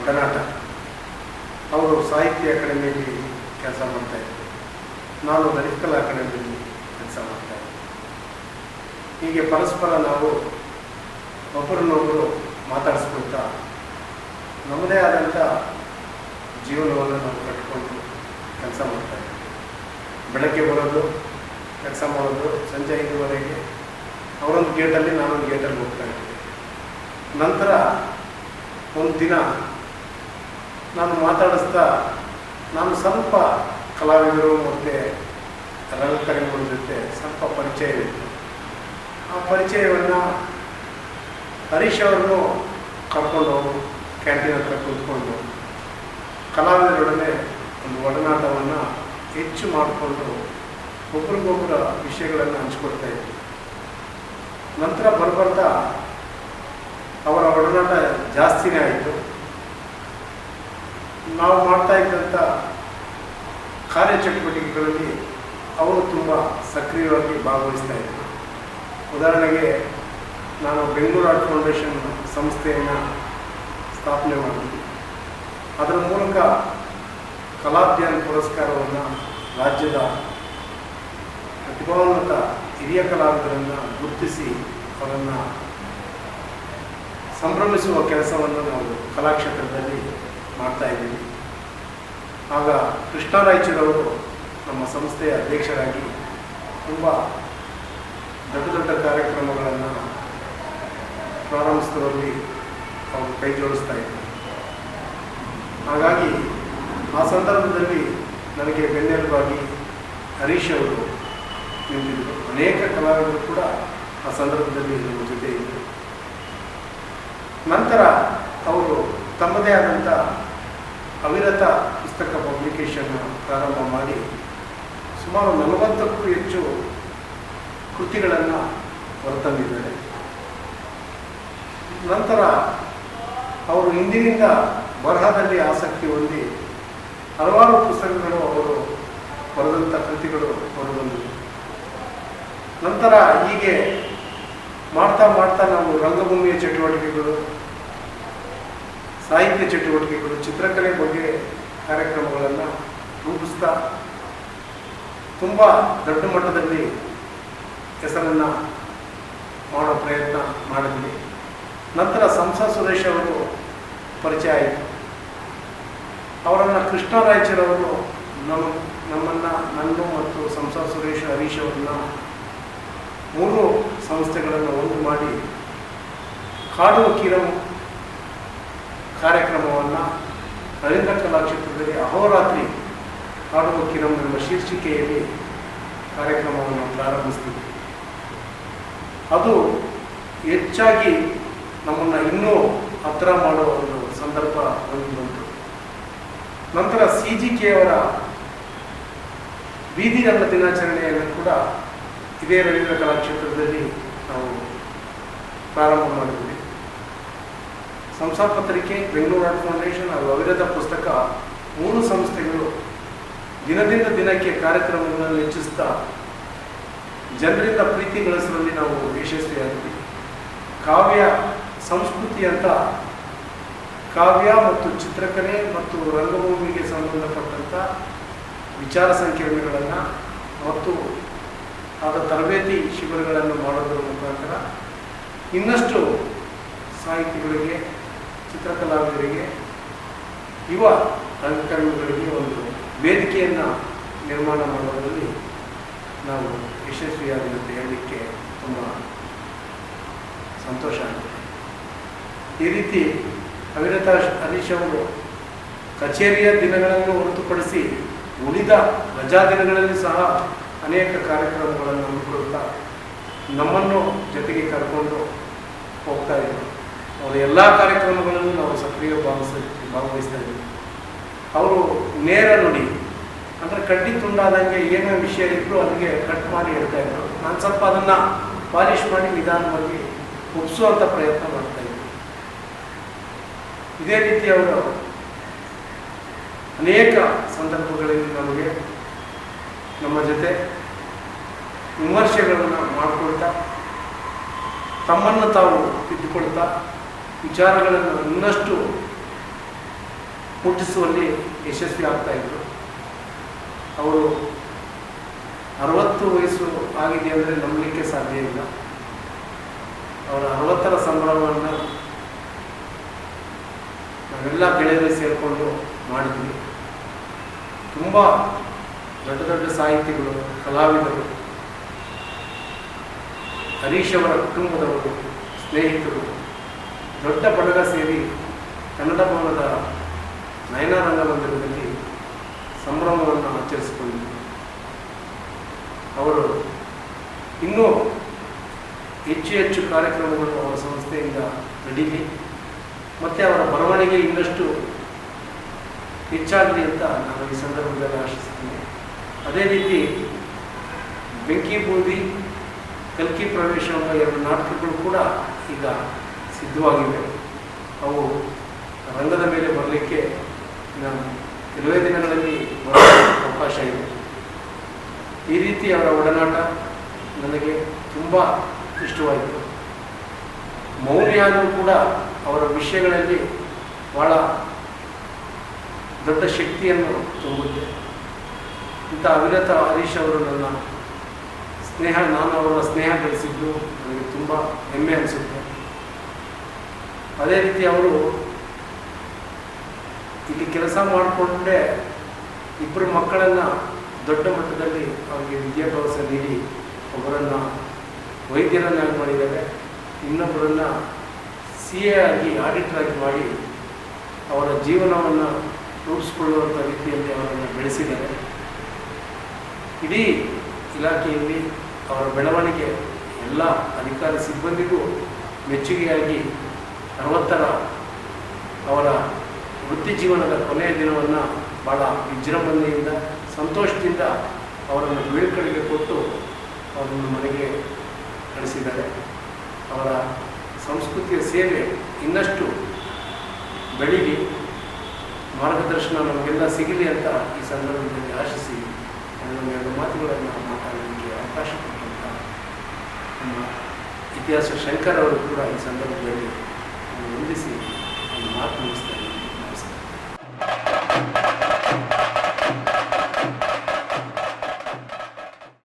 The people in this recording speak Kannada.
ಒಡನಾಟ. ಅವರು ಸಾಹಿತ್ಯ ಅಕಾಡೆಮಿಯಲ್ಲಿ ಕೆಲಸ ಮಾಡ್ತಾಯಿದ್ರು ನಾನು ಲಲಿತ ಅಕಾಡೆಮಿಯಲ್ಲಿ ಕೆಲಸ ಮಾಡ್ತಾಯಿದ್ದೆ ಹೀಗೆ ಪರಸ್ಪರ ನಾವು ಒಬ್ಬರನ್ನೊಬ್ಬರು ಮಾತಾಡಿಸ್ಕೊಳ್ತಾ ನಮ್ಮದೇ ಆದಂಥ ಜೀವನವನ್ನು ನಾವು ಕಟ್ಕೊಂಡು ಕೆಲಸ ಮಾಡ್ತಾಯಿದ್ವಿ ಬೆಳಗ್ಗೆ ಬರೋದು, ಕೆಲಸ ಮಾಡೋದು, ಸಂಜೆ ಐದುವರೆಗೆ ಅವರೊಂದು ಗೇಟಲ್ಲಿ ನಾನೊಂದು ಗೇಟಲ್ಲಿ ಹೋಗ್ತಾ ಇದ್ದೆ. ನಂತರ ಒಂದು ದಿನ ನಾನು ಮಾತಾಡಿಸ್ತಾ ನಾನು ಸ್ವಲ್ಪ ಕಲಾವಿದರು ಮತ್ತು ರಂಗಕರ್ಮಿಗಳ ಜೊತೆ ಸ್ವಲ್ಪ ಪರಿಚಯವಿತ್ತು ಆ ಪರಿಚಯವನ್ನು ಹರೀಶ್ ಅವರನ್ನು ಕರ್ಕೊಂಡು ಕ್ಯಾಂಟೀನ್ ಹತ್ರ ಕೂತ್ಕೊಂಡು ಕಲಾವಿದರೊಡನೆ ಒಂದು ಒಡನಾಟವನ್ನು ಹೆಚ್ಚು ಮಾಡಿಕೊಂಡು ಒಬ್ರಿಗೊಬ್ಬರ ವಿಷಯಗಳನ್ನು ಹಂಚ್ಕೊಡ್ತಾ ಇದ್ವಿ. ನಂತರ ಬರ್ಬರ್ತಾ ಅವರ ಒಡನಾಟ ಜಾಸ್ತಿನೇ ಆಯಿತು. ನಾವು ಮಾಡ್ತಾ ಇದ್ದಂಥ ಕಾರ್ಯಚಟುವಟಿಕೆಗಳಲ್ಲಿ ಅವರು ತುಂಬ ಸಕ್ರಿಯವಾಗಿ ಭಾಗವಹಿಸ್ತಾ ಇದ್ದರು ಉದಾಹರಣೆಗೆ ನಾನು ಬೆಂಗಳೂರು ಆರ್ಟ್ ಫೌಂಡೇಶನ್ ಸಂಸ್ಥೆಯನ್ನು ಸ್ಥಾಪನೆ ಮಾಡಿದ್ವಿ ಅದರ ಮೂಲಕ ಕಲಾಧ್ಯಯನ ಪುರಸ್ಕಾರವನ್ನು ರಾಜ್ಯದ ಪ್ರತಿಭಾನ್ವಿತ ಹಿರಿಯ ಕಲಾವಿದರನ್ನು ಗುರುತಿಸಿ ಅವರನ್ನು ಸಂಭ್ರಮಿಸುವ ಕೆಲಸವನ್ನು ನಾವು ಕಲಾಕ್ಷೇತ್ರದಲ್ಲಿ ಮಾಡ್ತಾ ಇದ್ದೀವಿ. ಆಗ ಕೃಷ್ಣ ರಾಯಚೂರವರು ನಮ್ಮ ಸಂಸ್ಥೆಯ ಅಧ್ಯಕ್ಷರಾಗಿ ತುಂಬ ದೊಡ್ಡ ದೊಡ್ಡ ಕಾರ್ಯಕ್ರಮಗಳನ್ನು ಪ್ರಾರಂಭಿಸುವಲ್ಲಿ ಅವರು ಕೈ ಜೋಡಿಸ್ತಾ ಇದ್ದರು. ಹಾಗಾಗಿ ಆ ಸಂದರ್ಭದಲ್ಲಿ ನನಗೆ ಬೆನ್ನೆಲುಬಾಗಿ ಹರೀಶ್ ಅವರು ನಿಂತಿದ್ದರು. ಅನೇಕ ಕಲಾವಿದರು ಕೂಡ ಆ ಸಂದರ್ಭದಲ್ಲಿ ನಮ್ಮ ಜೊತೆ ಇದ್ದರು. ನಂತರ ಅವರು ತಮ್ಮದೇ ಆದಂಥ ಅವಿರತ ಪುಸ್ತಕ ಪಬ್ಲಿಕೇಶನ್ ಪ್ರಾರಂಭ ಮಾಡಿ ಸುಮಾರು ನಲವತ್ತಕ್ಕೂ ಹೆಚ್ಚು ಕೃತಿಗಳನ್ನು ಹೊರತಂದಿದ್ದಾರೆ. ನಂತರ ಅವರು ಹಿಂದಿನಿಂದ ಬರಹದಲ್ಲಿ ಆಸಕ್ತಿ ಹೊಂದಿ ಹಲವಾರು ಪುಸ್ತಕಗಳು ಅವರು ಬರೆದಂಥ ಕೃತಿಗಳು ಹೊರಬಂದಿವೆ. ನಂತರ ಹೀಗೆ ಮಾಡ್ತಾ ಮಾಡ್ತಾ ರಂಗಭೂಮಿಯ ಚಟುವಟಿಕೆಗಳು, ಸಾಹಿತ್ಯ ಚಟುವಟಿಕೆಗಳು, ಚಿತ್ರಕಲೆ ಬಗ್ಗೆ ಕಾರ್ಯಕ್ರಮಗಳನ್ನು ರೂಪಿಸ್ತಾ ತುಂಬ ದೊಡ್ಡ ಮಟ್ಟದಲ್ಲಿ ಹೆಸರನ್ನು ಮಾಡೋ ಪ್ರಯತ್ನ ಮಾಡಿದ್ವಿ. ನಂತರ ಸಂಸ ಸುರೇಶ್ ಅವರು ಪರಿಚಯ ಆಯಿತು. ಅವರನ್ನು ಕೃಷ್ಣರಾಯಚರವರು ನಮ್ಮ ನಮ್ಮನ್ನು ನನ್ನ ಮತ್ತು ಸಂಸ ಸುರೇಶ್ ಹರೀಶ್ ಅವರನ್ನ ಮೂರು ಸಂಸ್ಥೆಗಳನ್ನು ಒಂದು ಮಾಡಿ ಕಾಡು ಕಿರಂ ಕಾರ್ಯಕ್ರಮವನ್ನು ರವೀಂದ್ರ ಕಲಾಕ್ಷೇತ್ರದಲ್ಲಿ ಅಹೋರಾತ್ರಿ ಹಾಡುವ ಕಿರಂ ಎಂಬ ಶೀರ್ಷಿಕೆಯಲ್ಲಿ ಕಾರ್ಯಕ್ರಮವನ್ನು ಪ್ರಾರಂಭಿಸ್ತೀವಿ. ಅದು ಹೆಚ್ಚಾಗಿ ನಮ್ಮನ್ನು ಇನ್ನೂ ಹತ್ತಿರ ಮಾಡುವ ಒಂದು ಸಂದರ್ಭ ಬಂತು. ನಂತರ ಸಿ ಜಿ ಕೆ ಅವರ ಬೀದಿ ರಂಗ ದಿನಾಚರಣೆಯನ್ನು ಕೂಡ ಇದೇ ರವೀಂದ್ರ ಕಲಾಕ್ಷೇತ್ರದಲ್ಲಿ ನಾವು ಪ್ರಾರಂಭ ಮಾಡಿದ್ವಿ. ಸಂಸಾ ಪತ್ರಿಕೆ, ಬೆಂಗಳೂರು ಆರ್ಟ್ ಫೌಂಡೇಶನ್ ಹಾಗೂ ಅವಿರತ ಪುಸ್ತಕ ಮೂರು ಸಂಸ್ಥೆಗಳು ದಿನದಿಂದ ದಿನಕ್ಕೆ ಕಾರ್ಯಕ್ರಮಗಳನ್ನು ಹೆಚ್ಚಿಸ್ತಾ ಜನರಿಂದ ಪ್ರೀತಿ ಗಳಿಸುವಲ್ಲಿ ನಾವು ಯಶಸ್ವಿಯಾಗಿದ್ದೀವಿ. ಕಾವ್ಯ ಸಂಸ್ಕೃತಿ ಅಂತ ಕಾವ್ಯ ಮತ್ತು ಚಿತ್ರಕಲೆ ಮತ್ತು ರಂಗಭೂಮಿಗೆ ಸಂಬಂಧಪಟ್ಟಂಥ ವಿಚಾರ ಸಂಕಿರಣಗಳನ್ನು ಮತ್ತು ಆದ ತರಬೇತಿ ಶಿಬಿರಗಳನ್ನು ಮಾಡೋದರ ಮುಖಾಂತರ ಇನ್ನಷ್ಟು ಸಾಹಿತಿಗಳಿಗೆ ಚಿತ್ರಕಲಾವಿದರಿಗೆ ಯುವ ರಂಗಕರ್ಮಿಗಳಿಗೆ ಒಂದು ವೇದಿಕೆಯನ್ನು ನಿರ್ಮಾಣ ಮಾಡೋದರಲ್ಲಿ ನಾವು ಯಶಸ್ವಿಯಾಗಿರುತ್ತೆ ಹೇಳಲಿಕ್ಕೆ ತುಂಬ ಸಂತೋಷ ಆಗುತ್ತೆ. ಈ ರೀತಿ ಅವಿರತ ಹರೀಶ್ ಅವರು ಕಚೇರಿಯ ದಿನಗಳನ್ನು ಹೊರತುಪಡಿಸಿ ಉಳಿದ ರಜಾ ದಿನಗಳಲ್ಲಿ ಸಹ ಅನೇಕ ಕಾರ್ಯಕ್ರಮಗಳನ್ನು ಹಮ್ಮಿಕೊಳ್ತಾ ನಮ್ಮನ್ನು ಜೊತೆಗೆ ಕರ್ಕೊಂಡು ಹೋಗ್ತಾ ಇದ್ದರು. ಅವರ ಎಲ್ಲ ಕಾರ್ಯಕ್ರಮಗಳನ್ನು ನಾವು ಸಕ್ರಿಯ ಭಾವಿಸ, ಭಾಗವಹಿಸ್ತಾ ಇದ್ದೀವಿ. ಅವರು ನೇರ ನುಡಿ, ಅಂದರೆ ಕಡ್ಡಿ ತುಂಡಾದಂಗೆ ಏನೇ ವಿಷಯ ಇದ್ದರೂ ಅದಕ್ಕೆ ಕಟ್ ಮಾಡಿ ಹೇಳ್ತಾ ಇದ್ರು. ನಾನು ಸ್ವಲ್ಪ ಅದನ್ನು ಪಾಲಿಷ್ ಮಾಡಿ ನಿಧಾನವಾಗಿ ಒಪ್ಪಿಸುವಂಥ ಪ್ರಯತ್ನ ಮಾಡ್ತಾ ಇದ್ದೆ. ಇದೇ ರೀತಿ ಅವರು ಅನೇಕ ಸಂದರ್ಭಗಳಲ್ಲಿ ನಮಗೆ ನಮ್ಮ ಜೊತೆ ವಿಮರ್ಶೆಗಳನ್ನು ಮಾಡಿಕೊಳ್ತಾ, ತಮ್ಮನ್ನು ತಾವು ತಿದ್ದುಕೊಳ್ತಾ ವಿಚಾರಗಳನ್ನು ಇನ್ನಷ್ಟು ಮುಟ್ಟಿಸುವಲ್ಲಿ ಯಶಸ್ವಿ ಆಗ್ತಾ ಇದ್ರು. ಅವರು ಅರವತ್ತು ವಯಸ್ಸು ಆಗಿದೆ ಅಂದರೆ ನಂಬಲಿಕ್ಕೆ ಸಾಧ್ಯ ಇಲ್ಲ. ಅವರ ಅರವತ್ತರ ಸಂಭ್ರಮವನ್ನು ನಾವೆಲ್ಲ ಗೆಳೆಯರು ಸೇರಿಕೊಂಡು ಮಾಡಿದ್ವಿ. ತುಂಬ ದೊಡ್ಡ ದೊಡ್ಡ ಸಾಹಿತಿಗಳು, ಕಲಾವಿದರು, ಹರೀಶ್ ಅವರ ಕುಟುಂಬದವರು, ಸ್ನೇಹಿತರು ದೊಡ್ಡ ಬಳಗ ಸೇರಿ ಕನ್ನಡ ಭವನದ ನಯನಾರಂಗ ಮಂದಿರದಲ್ಲಿ ಸಂಭ್ರಮವನ್ನು ಆಚರಿಸಿಕೊಂಡಿದ್ದರು. ಅವರು ಇನ್ನೂ ಹೆಚ್ಚು ಹೆಚ್ಚು ಕಾರ್ಯಕ್ರಮಗಳು ಅವರ ಸಂಸ್ಥೆಯಿಂದ ನಡೀಲಿ ಮತ್ತು ಅವರ ಬರವಣಿಗೆ ಇನ್ನಷ್ಟು ಹೆಚ್ಚಾಗಲಿ ಅಂತ ನಾನು ಈ ಸಂದರ್ಭದಲ್ಲಿ ಆಶಿಸ್ತೀನಿ ಅದೇ ರೀತಿ ಬೆಂಕಿ ಬೂದಿ, ಕಲ್ಕಿ ಪ್ರವೇಶ ಎಂಬ ಎರಡು ನಾಟಕಗಳು ಕೂಡ ಈಗ ಸಿದ್ಧವಾಗಿವೆ. ಅವು ರಂಗದ ಮೇಲೆ ಬರಲಿಕ್ಕೆ ನಾನು ಕೆಲವೇ ದಿನಗಳಲ್ಲಿ ಅವಕಾಶ ಇದೆ. ಈ ರೀತಿ ಅವರ ಒಡನಾಟ ನನಗೆ ತುಂಬ ಇಷ್ಟವಾಯಿತು. ಮೌಲ್ಯಾನು ಕೂಡ ಅವರ ವಿಷಯಗಳಲ್ಲಿ ಭಾಳ ದೊಡ್ಡ ಶಕ್ತಿಯನ್ನು ತುಂಬುತ್ತೆ. ಇಂಥ ಅವಿರತ ಹರೀಶ್ ಅವರು ನನ್ನ ಸ್ನೇಹ, ನಾನು ಅವರ ಸ್ನೇಹ ಬೆಳೆಸಿದ್ದು ನನಗೆ ತುಂಬ ಹೆಮ್ಮೆ ಅನಿಸುತ್ತೆ. ಅದೇ ರೀತಿ ಅವರು ಇಲ್ಲಿ ಕೆಲಸ ಮಾಡಿಕೊಂಡೇ ಇಬ್ಬರು ಮಕ್ಕಳನ್ನು ದೊಡ್ಡ ಮಟ್ಟದಲ್ಲಿ ಅವರಿಗೆ ವಿದ್ಯಾಭ್ಯಾಸ ನೀಡಿ ಒಬ್ಬರನ್ನು ವೈದ್ಯರನ್ನಾಗಿ ಮಾಡಿದ್ದಾರೆ. ಇನ್ನೊಬ್ಬರನ್ನು ಸಿ ಎ ಆಗಿ ಆಡಿಟರ್ ಆಗಿ ಮಾಡಿ ಅವರ ಜೀವನವನ್ನು ರೂಪಿಸ್ಕೊಳ್ಳುವಂಥ ರೀತಿಯಲ್ಲಿ ಅವರನ್ನು ಬೆಳೆಸಿದ್ದಾರೆ. ಇಡೀ ಇಲಾಖೆಯಲ್ಲಿ ಅವರ ಬೆಳವಣಿಗೆ ಎಲ್ಲ ಅಧಿಕಾರಿ ಸಿಬ್ಬಂದಿಗೂ ಮೆಚ್ಚುಗೆಯಾಗಿ ಅರವತ್ತರ ಅವರ ವೃತ್ತಿ ಜೀವನದ ಕೊನೆಯ ದಿನವನ್ನು ಭಾಳ ವಿಜೃಂಭಣೆಯಿಂದ, ಸಂತೋಷದಿಂದ ಅವರನ್ನು ಬೀಳ್ಕಡೆಗೆ ಕೊಟ್ಟು ಅವರನ್ನು ಮನೆಗೆ ಕಳಿಸಿದ್ದಾರೆ. ಅವರ ಸಂಸ್ಕೃತಿಯ ಸೇವೆ ಇನ್ನಷ್ಟು ಬೆಳಿಗ್ಗೆ ಮಾರ್ಗದರ್ಶನ ನಮಗೆಲ್ಲ ಸಿಗಲಿ ಅಂತ ಈ ಸಂದರ್ಭದಲ್ಲಿ ಆಶಿಸಿ ನನ್ನ ಎರಡು ಮಾತುಗಳನ್ನು ಮಾತಾಡಲಿಕ್ಕೆ ಅವಕಾಶ ಕೊಟ್ಟಂತ ನಮ್ಮ ಇತಿಹಾಸ ಶಂಕರ್ ಅವರು ಕೂಡ ಈ ಸಂದರ್ಭದಲ್ಲಿ ವಂದಿಸಿ ಒಂದು ಮಾತು ಮುಗಿಸ್ತಾರೆ.